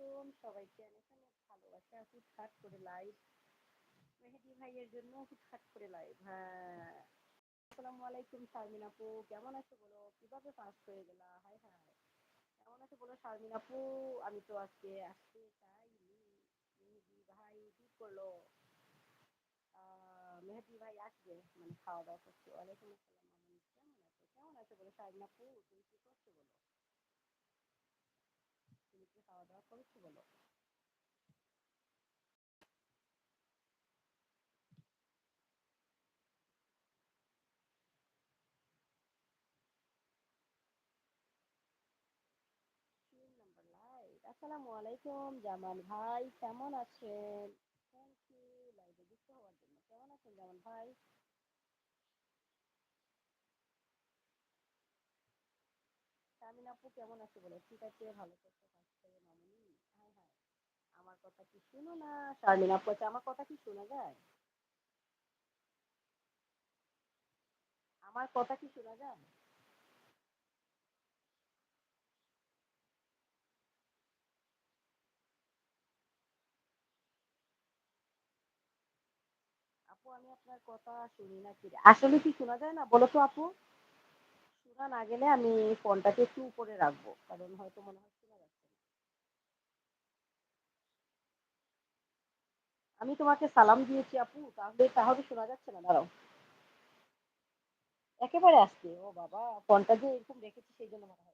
আলাইকুম সবাইকে অনেক অনেক ভালোবাসা। হুটহাট করে লাইভ মেহেদি ভাইয়ের জন্য হুটহাট করে লাইভ হ্যাঁ। আসসালামু আলাইকুম শারমিন আপু। কেমন আছো বলো? কীভাবে ফাস্ট হয়ে গেলা? হাই হাই কেমন আছো বলো শারমিন আপু? আমি তো আজকে আসতে চাইনি। মেহেদি ভাই কি করল? মেহেদি ভাই আসবে। মানে খাওয়া দাওয়া করছে ওয়ালাইকুম আসসালাম কেমন আছো? কেমন আছো বলো শারমিন আপু? তুমি কি করছ বলো? খাওয়া দাওয়া করেছ বলো? আসসালামু আলাইকুম, জামান ভাই, কেমন আছেন? থ্যাংক ইউ লাইভে যুক্ত হওয়ার জন্য। কেমন আছেন জামান ভাই? শামিন আপু, কেমন আছে বলো? ঠিক আছে, ভালো করছ কাজ করে মামুনি হ্যাঁ হ্যাঁ আমার কথা কি না? শারমিন আপু আমার কথা কি শোনা যায়? আমার কথা কি শোনা যায়? আপু, আমি আপনার কথা শুনি না কি? আসলে কি শোনা যায় না? বলো তো আপু। শোনা না গেলে আমি ফোনটাকে একটু উপরে রাখব, কারণ হয়তো মনে হয় শোনা যাচ্ছে না আমি তোমাকে সালাম দিয়েছি আপু, তাহলে তাহলে শোনা যাচ্ছে না, দাঁড়াও। একেবারে আসছে ও বাবা, ফোনটা যে এরকম রেখেছি, সেই জন্য মনে হয়।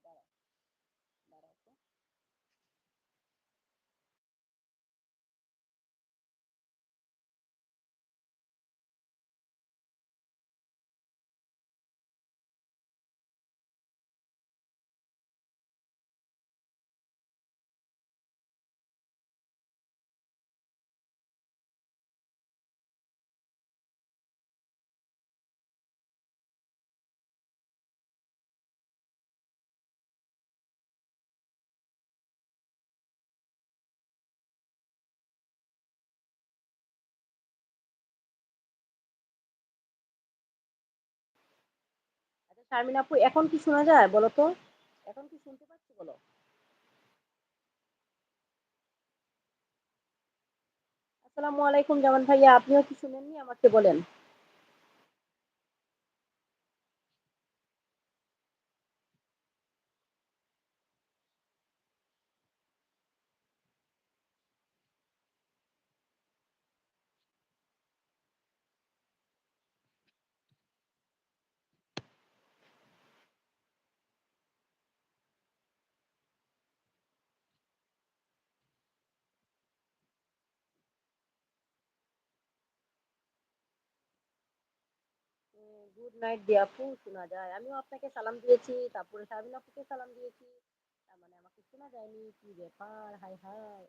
শারমিন আপু, এখন কি শোনা যায় বলো তো? এখন কি শুনতে পাচ্ছি বলো? আসসালামু আলাইকুম জামান ভাইয়া, আপনিও কি শুনেননি আমাকে বলেন? গুড নাইট দিয়া আপু, শোনা যায়। আমিও আপনাকে সালাম দিয়েছি, তারপরে শারমিন আপুকে সালাম দিয়েছি। তার মানে আমাকে শোনা যায়নি, কি ব্যাপার? হাই হাই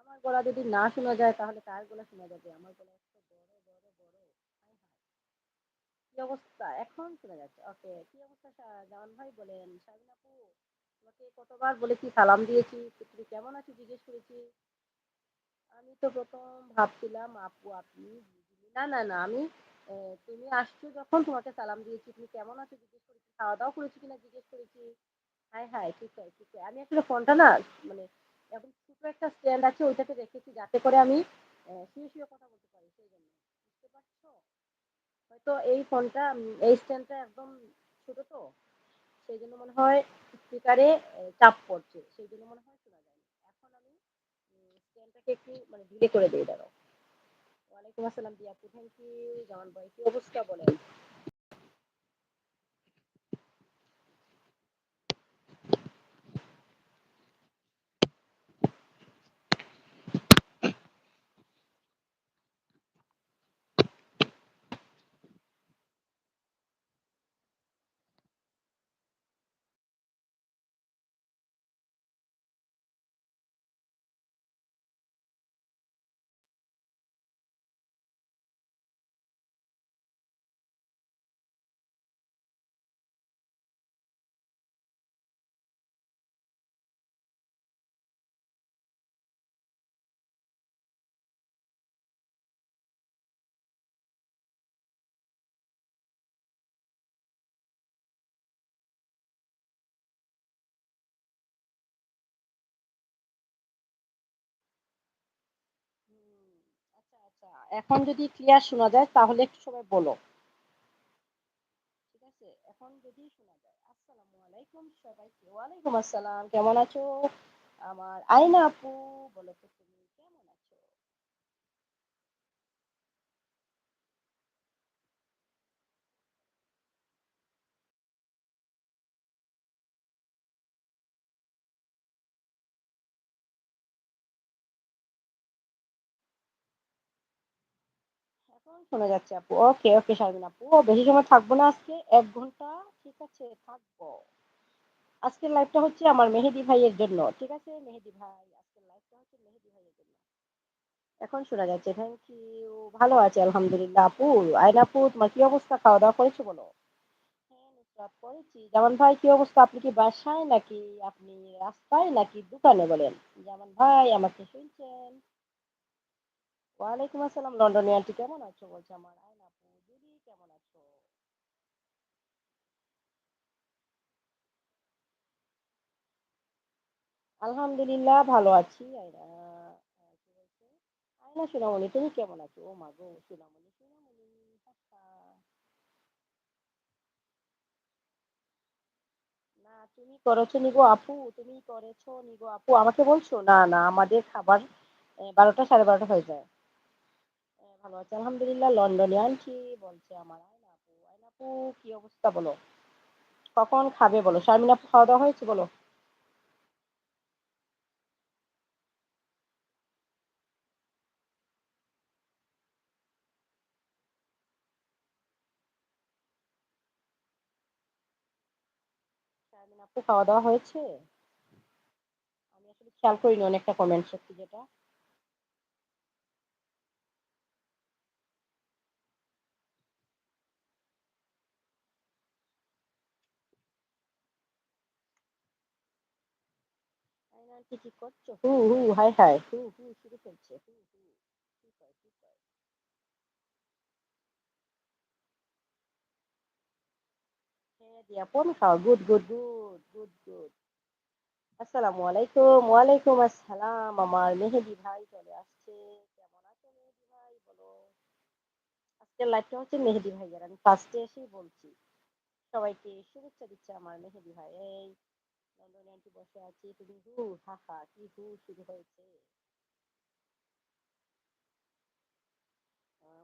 আমার গলা যদি না শোনা যায়, তাহলে কার গলা শোনা যাবে? আমার গলা বড় বড় বড়। হাই হাই কি অবস্থা? এখন শোনা যাচ্ছে। ওকে, কি অবস্থা জামান ভাই বলেন? শারমিন আপু, তোমাকে কতবার বলেছি, সালাম দিয়েছি। তুমি কেমন আছো জিজ্ঞেস করেছি। আমি তো প্রথম ভাবছিলাম, আপু আপনি। না না না, আমি তুমি আসছো যখন, তোমাকে সালাম দিয়েছি, তুমি কেমন আছো, জিজ্ঞেস করেছি, খাওয়া দাওয়া করেছি কিনা জিজ্ঞেস করেছি। হাই হাই ঠিক আছে ঠিক আছে আমি আসলে ফোনটা না মানে এখন ছোট একটা স্ট্যান্ড আছে, ওইটাতে রেখেছি যাতে করে আমি শুয়ে শুয়ে কথা বলতে পারি, সেই জন্য। বুঝতে পারছ? হয়তো এই ফোনটা এই স্ট্যান্ডটা একদম ছোট তো, সেই জন্য মনে হয় স্পিকারে চাপ পড়ছে, সেই জন্য মনে হয় শোনা যায়নি। এখন আমি স্ট্যান্ডটাকে একটু মানে ঢিলে করে দিয়ে দাঁড়াও। ওয়ালাইকুম আসসালাম দিয়া আপু থ্যাংক ইউ জামান ভাই। কি অবস্থা বলেন? এখন যদি ক্লিয়ার শোনা যায়, তাহলে একটু সবাই বলো। ঠিক আছে? এখন যদি শোনা যায়। আসসালামু আলাইকুম সবাইকে। ওয়ালাইকুম আসসালাম। কেমন আছো? আমার আইনা আপু, বলো তো শোনা যাচ্ছে আপু। ওকে ওকে শারমিন আপু। বেশি সময় থাকব না আজকে, এক ঘণ্টা, ঠিক আছে, থাকব। আজকের লাইভটা হচ্ছে আমার মেহেদি ভাইয়ের জন্য, ঠিক আছে? মেহেদি ভাই, আজকের লাইভটা হচ্ছে মেহেদি ভাইয়ের জন্য। এখন শোনা যাচ্ছে থ্যাংক ইউ ভালো আছে, আলহামদুলিল্লাহ আপু। আয়না আপু, তোমার কি অবস্থা? খাওয়া দাওয়া করেছ বলো? হ্যাঁ করেছি। জামান ভাই, কি অবস্থা? আপনি কি বাসায় নাকি আপনি রাস্তায় নাকি দোকানে বলেন? জামান ভাই, আমাকে শুনছেন। ওয়ালাইকুম আসসালাম লন্ডনে আন্টি, কেমন আছো? বলছে আমার আপু দিদি কেমন আছো? আলহামদুলিল্লাহ ভালো আছি, আয়না। সোনামণি, তুমি কেমন আছো? ও মা গো, সোনামণি না, তুমি করেছ নিগো আপু, তুমি করেছ নিগো আপু, আমাকে বলছো? না না, আমাদের খাবার বারোটা সাড়ে বারোটা হয়ে যায়। ভালো আছে। আলহামদুলিল্লাহ, লন্ডনে আনছি, বলছে আমার আয়না আপু আয়না আপু, কি অবস্থা বলো? কখন খাবে বলো? শারমিন আপু, খাওয়া দাওয়া হয়েছে বলো? খাওয়া দাওয়া হয়েছে? আমি আসলে খেয়াল করিনি অনেকটা কমেন্ট সত্যি যেটা। আয়না আন্টি কি করছ? হু হু হাই হাই। হু হু শুরু করছে। হু হু কি কয় কি কয়? দিয়া পন খাও। Good good good good good. আসসালামু আলাইকুম। ওয়ালাইকুম আসসালাম। আমার মেহেদি ভাই চলে আসছে। কেমন আছো মেহেদি ভাই? বলো। আজকের লাইভটা হচ্ছে মেহেদি ভাইয়ের। আমি ফার্স্টে এসেই বলছি। সবাইকে শুভেচ্ছা দিচ্ছে আমার মেহেদি ভাই। এই আন্টি বসে আছি তুমি হু হা হা কি হু শুরু হয়েছে?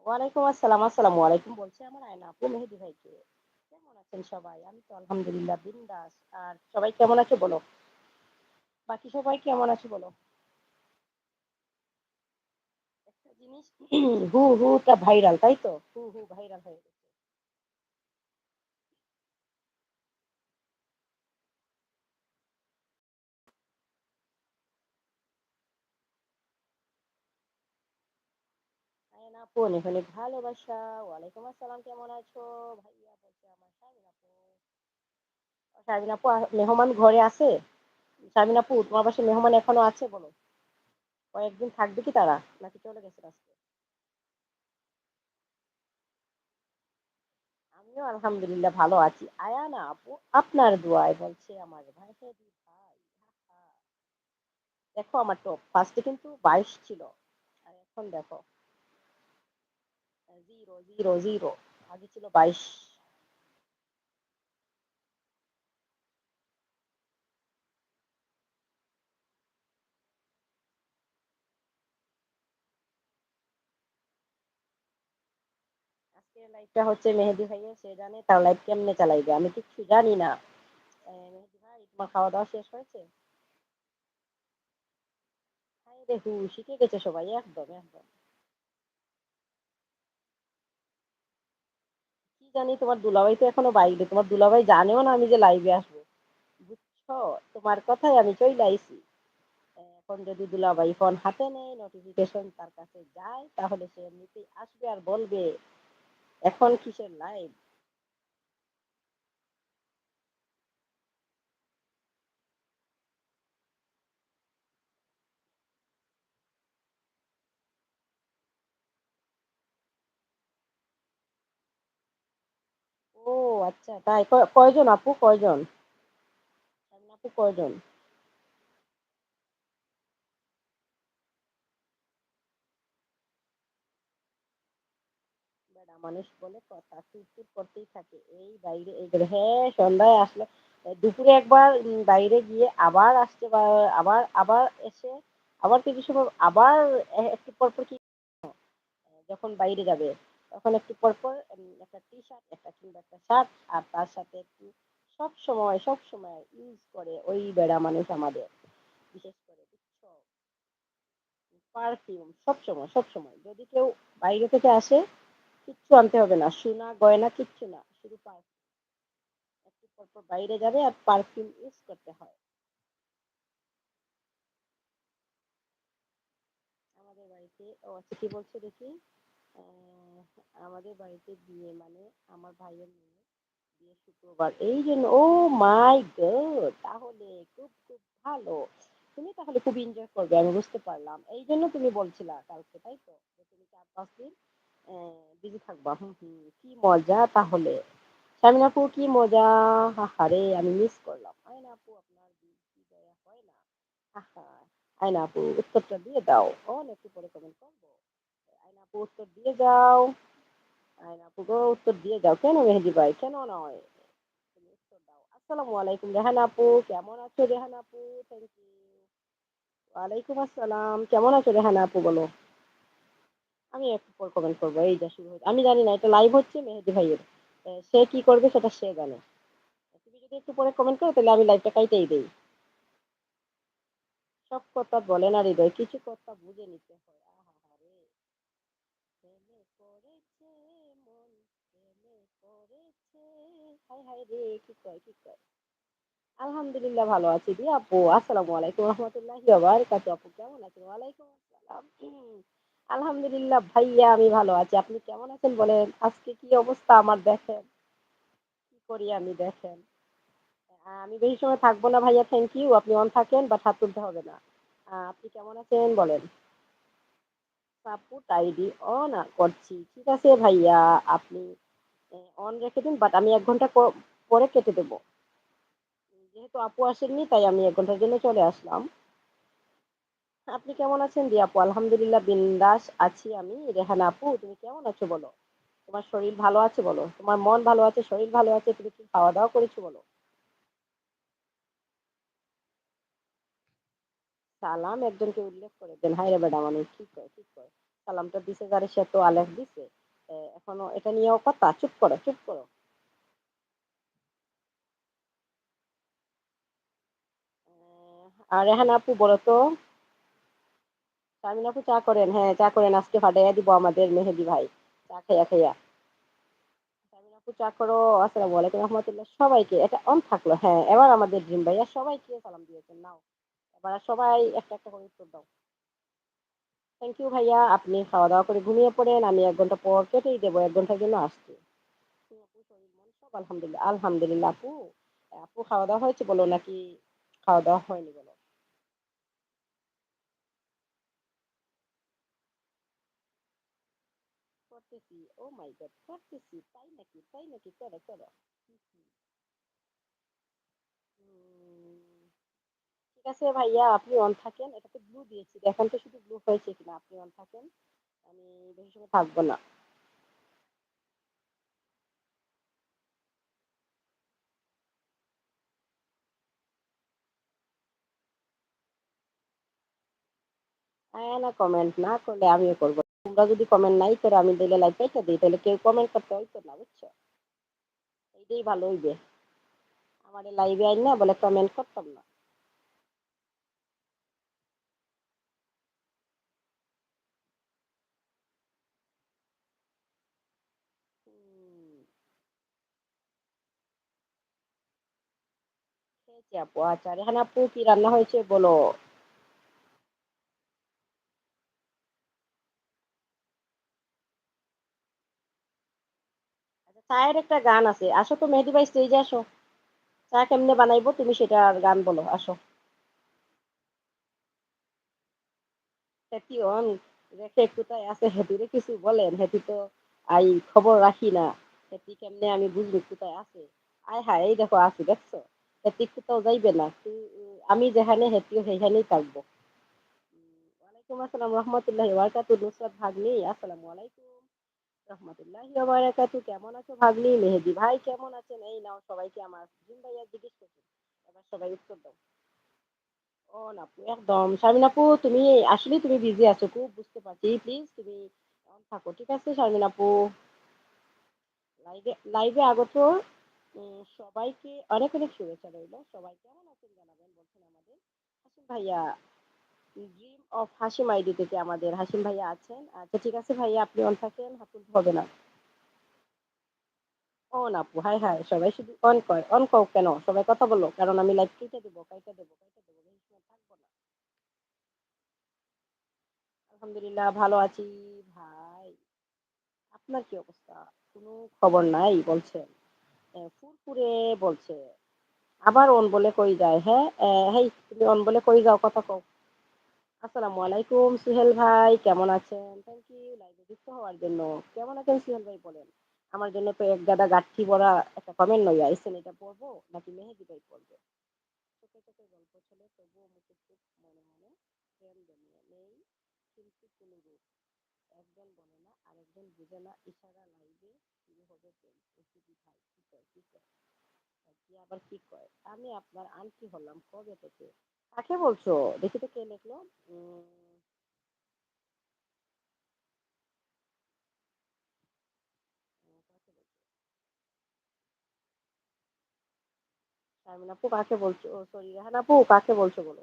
ওয়ালাইকুম আসসালাম, আসসালামু আলাইকুম বলছে আমার আয়না আপু, মেহেদি ভাইকে। কেমন আছেন সবাই? আমি তো আলহামদুলিল্লাহ বিন্দাস। আর সবাই কেমন আছে বলো? বাকি সবাই কেমন আছে বলো? একটা জিনিস, হু হুটা ভাইরাল, তাই তো? হু হু, ভাইরাল হয়ে গেছে আয়না আপু অনেক অনেক ভালোবাসা। ওয়ালাইকুম আসসালাম, কেমন আছো? ভাইয়া আমার আপু। আপু মেহমান ঘরে আছে? শারমিন আপু, তোমার বাসায় মেহমান এখনও আছে বলো। কয়েকদিন থাকবে কি তারা? নাকি চলে গেছে আজকে? আমিও আলহামদুলিল্লাহ ভালো আছি। আয়ানা আপু, আপনার দোয়ায় বলছে আমার ভাই ভাই। দেখো আমার টপ ফার্স্টে কিন্তু বাইশ ছিল। আর এখন দেখো জিরো জিরো জিরো আগে ছিল বাইশ। আজকের লাইভটা হচ্ছে মেহেদি ভাইয়ের, সে জানে তার লাইভ কেমনে চালাইবে, আমি কিচ্ছু জানি না। মেহেদি ভাই, তোমার খাওয়া দাওয়া শেষ হয়েছে? হু শিখে গেছে সবাই, একদম একদম। জানি তোমার দুলাভাই তো এখনও বাইরে। তোমার দুলাভাই জানেও না আমি যে লাইভে আসব। বুঝছ? তোমার কথাই আমি চলে আইছি। এখন যদি দুলাভাই ফোন হাতে নেয় নোটিফিকেশন তার কাছে যায়, তাহলে সে এমনিতেই আসবে আর বলবে, এখন কিসের লাইভ ও আচ্ছা। তাই কয়জন আপু? কয়জন? আপু কয়জন? মানুষ বলে কথা করতেই থাকে। এই বাইরে হ্যাঁ সন্ধ্যায় আসলে দুপুরে একবার বাইরে গিয়ে আবার আসতে আবার আবার এসে, আবার কিছু সময় আবার একটু পর পর কি যখন বাইরে যাবে। তখন একটু পর পর একটা টি শার্ট একটা কিংবা একটা শার্ট আর তার সাথে একটু সব সময় সব সময় ইউজ করে ওই বেড়া মানুষ আমাদের, বিশেষ করে পারফিউম সব সময় সব সময়। যদি কেউ বাইরে থেকে আসে, কিচ্ছু আনতে হবে না, সোনা, গয়না কিচ্ছু না, শুধু পারফিউম একটু পর পর বাইরে যাবে আর পারফিউম ইউজ করতে হয়। আমাদের বাড়িতে ও আচ্ছা কি বলছে দেখি? আমাদের বাড়িতে বিয়ে মানে আমার ভাইয়ের মেয়ে বিয়ে শুক্রবার। এই জন্য, ও মাই গড, তাহলে খুব খুব ভালো। তুমি তাহলে খুব এনজয় করবে, আমি বুঝতে পারলাম। এই জন্য তুমি বলছিলা কালকে, তাই তো? তুমি চার, পাঁচ দিন বিজি থাকবা। হুম হুম, কি মজা তাহলে। শামিন আপু কি মজা? হাহারে আমি মিস করলাম। আয়না আপু আপনার বিদায় হয় না? আহা আয়না আপু উত্তরটা দিয়ে দাও। অন একটু পরে কমেন্ট করব। আয়না আপু উত্তর দিয়ে যাও। উত্তর দিয়ে কেন মেহেদি ভাই? কেন নয়? উত্তর দাও আসসালামু আলাইকুম, রেহান আপু। কেমন আছো রেহান আপু? থ্যাংক ইউ ওয়ালাইকুম আসসালাম। কেমন আছো রেহানা আপু, বলো? আমি একটু পর কমেন্ট করব। এই যা শুরু আমি জানি না, এটা লাইভ হচ্ছে মেহেদি ভাইয়ের। সে কি করবে সেটা সে জানে। তুমি যদি একটু পরে কমেন্ট করো, তাহলে আমি লাইভটা কাইতেই দেই। সব কথা বলে না হৃদয়, কিছু কথা বুঝে নিতে হয় আহারে প্রেমে পড়েছে মন প্রেমে পড়েছে হাই হাই রে, কি কয় কি কয়? আলহামদুলিল্লাহ ভালো আছি দি আপু। আসসালামু আলাইকুম রহমতুল্লাহি বারাকাতু আপু কেমন আছেন? ওয়ালাইকুম আসসালাম। আলহামদুলিল্লাহ ভাইয়া, আমি ভালো আছি। আপনি কেমন আছেন বলেন? আজকে কি অবস্থা আমার দেখেন? কি করি আমি দেখেন? আমি বেশি সময় থাকব না ভাইয়া থ্যাংক ইউ আপনি অন থাকেন বা হাত তুলতে হবে না। আপনি কেমন আছেন বলেন? সাপোর্ট আইডি অন করছি। ঠিক আছে ভাইয়া, আপনি অন রেখে দিন বাট আমি এক ঘণ্টা পরে কেটে দেবো। যেহেতু আপু আসেননি, তাই আমি এক ঘণ্টার জন্য চলে আসলাম। আপনি কেমন আছেন? দি আপু, আলহামদুলিল্লাহ, বিন্দাস আছি আমি। রেহানা আপু, তুমি কেমন আছো বলো? তোমার শরীর ভালো আছে বলো? তোমার মন ভালো আছে, শরীর ভালো আছে, তুমি কি খাওয়া দাওয়া করেছ বলো? সালাম একজনকে উল্লেখ করে দেন। হাই রে ম্যাডাম আমি ঠিক কয় ঠিক কয়? সালামটা দিছে যারে সে তো আলেখ দিছে। এখনও এটা নিয়েও কথা। চুপ করো চুপ করো। আর রেহান আপু, বলো তো। শামিন আপু, চা করেন? হ্যাঁ চা করেন। আজকে ফাটাইয়া দিব আমাদের মেহেদি ভাই। চা খাইয়া খাইয়া। শামিন আপু, চা করো। আসসালামু আলাইকুম রহমতুল্লাহ। সবাইকে, এটা অন থাকল। হ্যাঁ এবার আমাদের ড্রিম ভাইয়া সবাইকে সালাম দিয়েছেন। নাও, এবার সবাই একটা একটা করে উত্তর দাও। থ্যাংক ইউ ভাইয়া। আপনি খাওয়া দাওয়া করে ঘুমিয়ে পড়েন। আমি এক ঘণ্টা পর কেটেই দেবো। এক ঘণ্টার জন্য আসছি। আপু শরীর মন সব আলহামদুলিল্লাহ। আলহামদুলিল্লাহ আপু। আপু খাওয়া দাওয়া হয়েছে বলো নাকি খাওয়া দাওয়া হয়নি বলো? করতেছি। ও মাই গড করতেছি। তাই নাকি? তাই নাকি? করো করো আছে ভাইয়া, আপনি অন থাকেন। এটাতে ব্লু দিয়েছি। দেখেন তো শুধু ব্লু হয়েছে কিনা, আপনি অন থাকেন? আমি বেশি সময় থাকব না। না কমেন্ট না করলে আমিও করব তোমরা যদি কমেন্ট নাই করে আমি দিলে লাইক পেটে দিই, তাহলে কেউ কমেন্ট করতে হইতো না, বুঝছ? এইটাই ভালো হইবে। আমার লাইভে আইন না বলে কমেন্ট করতাম না। খেয়েছি আপু? আচ্ছা আপু কি রান্না হয়েছে বলো? আচ্ছা চায়ের একটা গান আছে। আসো তো, মেহেদি ভাই স্টেজে আসো। চা কেমনে বানাইবো তুমি সেটা গান বলো, আসো। আছে? কিছু বলেন, হেতি তো আই খবর রাখি না। হেতি কেমনে আমি বুঝব কোথায় আছে? আয় হায়, এই দেখো আছে দেখছ? হেতি কোথাও যাইবে না আমি যেখানে হেতিও সেইখানেই থাকব ওয়ালাইকুম আসসালাম, রহমতুল্লাহি ওয়ারকাতু নুসরাত ভাগ্নি, আসসালামু আলাইকুম রহমাতুল্লাহি ওয়া বারাকাতু কেমন আছো ভাগ্নি? মেহেদী ভাই, কেমন আছেন? এই নাও সবাইকে আমার ভাইয়া জিজ্ঞেস। এবার সবাই উত্তর দাও। অন আপু, একদম। শারমিন আপু, তুমি, আসলেই তুমি বিজি আছো, খুব বুঝতে পারছি। প্লিজ তুমি থাকো। ঠিক আছে, শারমিন আপু? লাইভে লাইভে আগত সবাইকে অনেক, অনেক শুভেচ্ছা রইল। সবাই কেমন আছেন জানাবেন বলছেন আমাদের হাসিম ভাইয়া। ড্রিম অফ হাসিম আইডি থেকে আমাদের হাসিম ভাইয়া আছেন। আচ্ছা ঠিক আছে ভাইয়া আপনি অন থাকেন, তুলতে হবে না। অন আপু হায়, হায় সবাই শুধু অন কয়। অন কও কেন? সবাই কথা বলো। কারণ আমি লাইভ কেটে দেব, কাইটা দেব, কাইটা দেব। থাকব না। আলহামদুলিল্লাহ ভালো আছি ভাই। আপনার কি অবস্থা? কোনো খবর নাই বলছেন। ফুরফুরে বলছে। আবার অন বলে কই যায়, হ্যাঁ? হেই তুমি অন বলে কই যাও কথা কও। আসসালামু আলাইকুম সুহেল ভাই কেমন আছেন? থ্যাংক ইউ লাইভে যুক্ত হওয়ার জন্য। কেমন আছেন সুহেল ভাই বলেন? আমার জন্য তো এক গাদা গাঁঠি ভরা একটা কমেন্ট লইয়া আইছেন এটা পড়ব নাকি মেহেদী ভাই পড়বে? গল্প চলে তবুও মুখে চুপ মনে মনে প্রেম জমিয়ে নেই কিন্তু কোনো রূপ একজন বলে না, আরেকজন বুঝে না, ইশারা লাইভে শুরু হবে প্রেম। ওসিডি ভাই, কি কয় কি কয়? কি আবার কি কয়? আমি আপনার আন্টি হলাম কবে থেকে? কাকে বলছো? দেখি তো কে লিখলো। শারমিন আপু, কাকে বলছো? সরি রেহান আপু, কাকে বলছো বলো?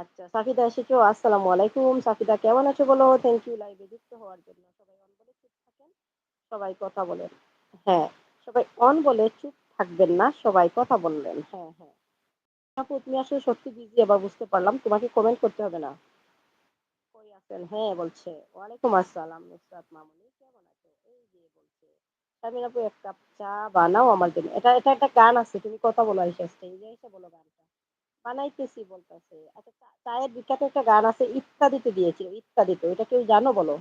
আচ্ছা সাফিদা এসেছ। আসসালামু আলাইকুম। সাফিদা, কেমন আছো বলো? থ্যাংক ইউ লাইভে যুক্ত হওয়ার জন্য। সবাই অন বলে চুপ থাকেন, সবাই কথা বলেন। হ্যাঁ সবাই অন বলে চুপ থাকবেন না, সবাই কথা বললেন হ্যাঁ হ্যাঁ। আপু, তুমি আসলে সত্যি বিজি বুঝতে পারলাম। তোমাকে কমেন্ট করতে হবে না। কই আছেন? হ্যাঁ বলছে, ওয়ালাইকুম আসসালাম, নুসরাত মামুনি, কেমন আছো? এই যে বলছে আপু এক কাপ চা বানাও আমার জন্য। এটা এটা একটা গান আছে, তুমি কথা বলো, আইসা স্টেজে এসে বলো গানটা। বানাইতেছি বলতেছে। আচ্ছা চায়ের বিখ্যাত একটা গান আছে, ইত্যাদিতে দিয়েছিল, ইত্যাদিতে। ওইটা কেউ জানো বলো?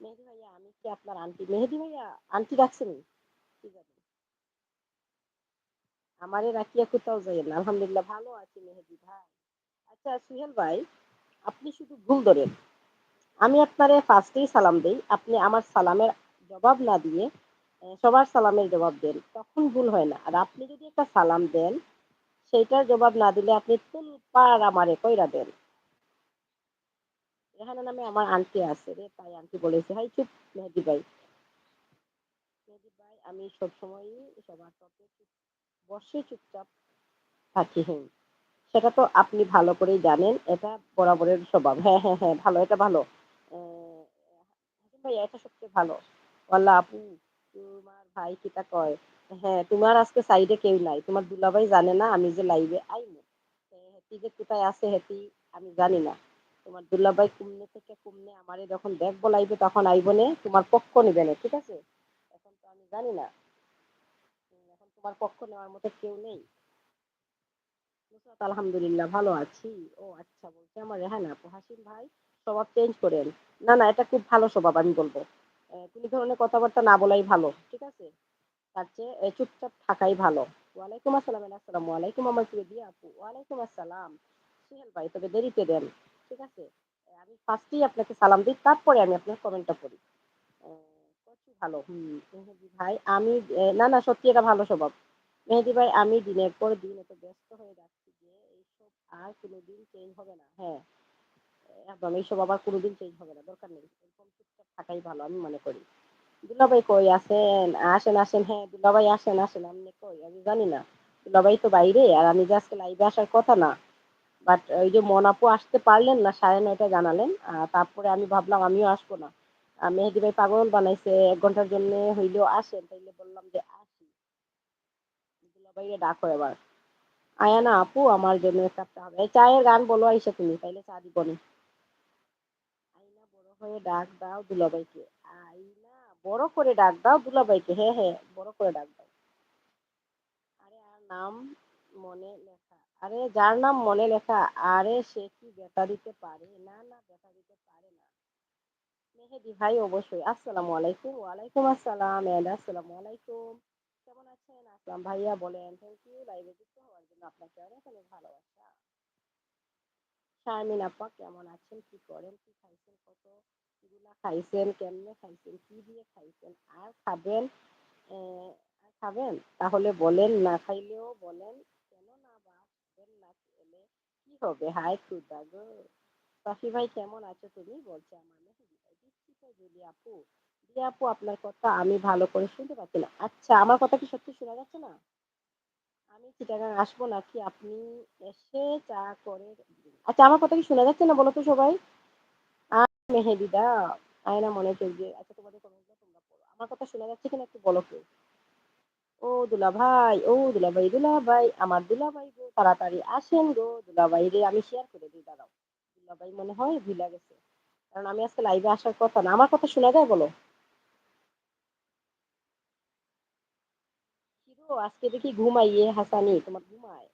মেহেদি ভাইয়া, আমি কি আপনার আন্টি? মেহেদি ভাইয়া, আন্টি রাখছেন কি জানি। আমারে রাখিয়া কোথাও যাইয়েন না, আলহামদুলিল্লাহ, ভালো আছি মেহেদি ভাই। আচ্ছা সুহেল ভাই, আপনি শুধু ভুল ধরেন। আমি আপনারে ফার্স্টেই সালাম দেই, আপনি আমার সালামের জবাব না দিয়ে সবার সালামের জবাব দেন, তখন ভুল হয় না। আর আপনি যদি একটা সালাম দেন সেইটার জবাব না দিলে আপনি তুল পার আমারে কইরা দেন। এখানে নামে আমার আন্টি আছে রে, তাই আন্টি বলেছে, হাই চুপ, মেহেদি ভাই। মেহেদি ভাই, আমি সবসময়ই সবার সাথে বসে চুপচাপ থাকি হ্যাঁ সেটা তো আপনি ভালো করেই জানেন, এটা বরাবরের স্বভাব। হ্যাঁ হ্যাঁ হ্যাঁ ভালো, এটা ভালো। ভাই, এটা সবচেয়ে ভালো। ওয়াল্লা আপু, তোমার ভাই কিতা কয়? হ্যাঁ তোমার আজকে সাইডে কেউ নাই। তোমার দুলাভাই জানে না আমি যে লাইভে আইমু। হেতি যে কোথায় আছে হেতি আমি জানি না। তোমার দুলাভাই কুমনে থেকে কুমনে আমারে যখন দেখব লাইভে তখন আইবনে তোমার পক্ষ নিবে না, ঠিক আছে? এখন তো আমি জানি না। এখন তোমার পক্ষ নেওয়ার মতো কেউ নেই। আলহামদুলিল্লাহ ভালো আছি। ও আচ্ছা বলছে আমার রেহানা আপু হাসিম ভাই, স্বভাব চেঞ্জ করেন। না না, এটা খুব ভালো স্বভাব আমি বলব। তুমি ধরনের কথাবার্তা না বলাই ভালো, ঠিক আছে? তার চেয়ে চুপচাপ থাকাই ভালো। ওয়ালাইকুম আসসালাম আসসালামু আলাইকুম, আমার প্রিয় দিয়া আপু। ওয়ালাইকুম আসসালাম। সুহেল ভাই, তবে দেরিতে দেন। ঠিক আছে? আমি ফার্স্টেই আপনাকে সালাম দিই, তারপরে আমি আপনার কমেন্টটা পড়ি। কচু ভালো। হুম, মেহেদি ভাই, আমি না না, সত্যি এটা ভালো স্বভাব। মেহেদি ভাই, আমি দিনের পর দিন এত ব্যস্ত হয়ে যাচ্ছি যে, এইসব আর কোনোদিন চেঞ্জ হবে না। হ্যাঁ একদম, এইসব আবার কোনোদিন চেঞ্জ হবে না। দরকার নেই। এরকম চুপচাপ থাকাই ভালো, আমি মনে করি। দুলাভাই কই আসেন আসেন আসেন হ্যাঁ দুলাভাই আসেন আসেন, আপনি কই? আমি জানি না। দুলাভাই তো বাইরে আর আমি যে আজকে লাইভে আসার কথা না। বাট ওই যে মন আপু আসতে পারলেন না, সাড়ে নয়টা জানালেন। তারপরে আমি ভাবলাম আমিও আসব না। মেহেদি ভাই পাগল বানাইছে, এক ঘণ্টার জন্য হইলেও আসেন। তাইলে বললাম যে আসি। দুলাভাইরে ডাকো এবার। আয়া না আপু, আমার জন্য এক হবে চায়ের গান বলো, আইসা তুমি, তাইলে চা দিব নি। আইনা বড় হয়ে ডাক দাও দুলাভাইকে। বড় করে ডাক দাও দুলাভাইকে হ্যাঁ হ্যাঁ বড় করে ডাক দাও। আরে, আর নাম মনে লেখা, আরে, যার নাম মনে লেখা, আরে, সে কি ব্যথা দিতে পারে? না না ব্যথা দিতে পারে না। মেহেদি ভাই, অবশ্যই। আসসালামু আলাইকুম। ওয়ালাইকুম আসসালাম এন্ড আসসালামু আলাইকুম। কেমন আছেন? আসলাম ভাইয়া বলেন থ্যাংক ইউ লাইভে যুক্ত হওয়ার জন্য আপনাকে অনেক অনেক ভালোবাসা। শারমিন আপা, কেমন আছেন? কি করেন? কি খাইছেন? কত গুলা খাইছেন? কেমনে খাইছেন? কি দিয়ে খাইছেন? আর খাবেন? আর খাবেন? তাহলে বলেন, না খাইলেও বলেন। কেন না বা খাবেন না খেলে কি হবে? হায় খোদা গো! সাফি ভাই কেমন আছো তুমি? বলছে আমার। দিচ্ছি জুলি আপু। জি আপু আপনার কথা আমি ভালো করে শুনতে পাচ্ছি না। আচ্ছা আমার কথা কি সত্যি শোনা যাচ্ছে না? আমি চিটাগাং আসব নাকি আপনি এসে চা করে আচ্ছা আমার কথা কি শোনা যাচ্ছে না বলো তো সবাই? মেহেদিদা, আয়না মনোযোগ দিয়ে আচ্ছা তোমাদের কমেন্টগুলো তোমরা পড়ো। আমার কথা শোনা যাচ্ছে কিনা একটু বলো কেউ? ও দুলাভাই, ও দুলাভাই, দুলাভাই, আমার দুলাভাই গো তাড়াতাড়ি আসেন গো। দুলাভাইরে আমি শেয়ার করে দেই দাঁড়াও। দুলাভাই মনে হয় ভুইলা গেছে। কারণ আমি আজকে লাইভে আসার কথা না। আমার কথা শোনা যায় বলো? আজকে দেখি ঘুমাইয়ে হাসানি, তোমার ঘুমায়?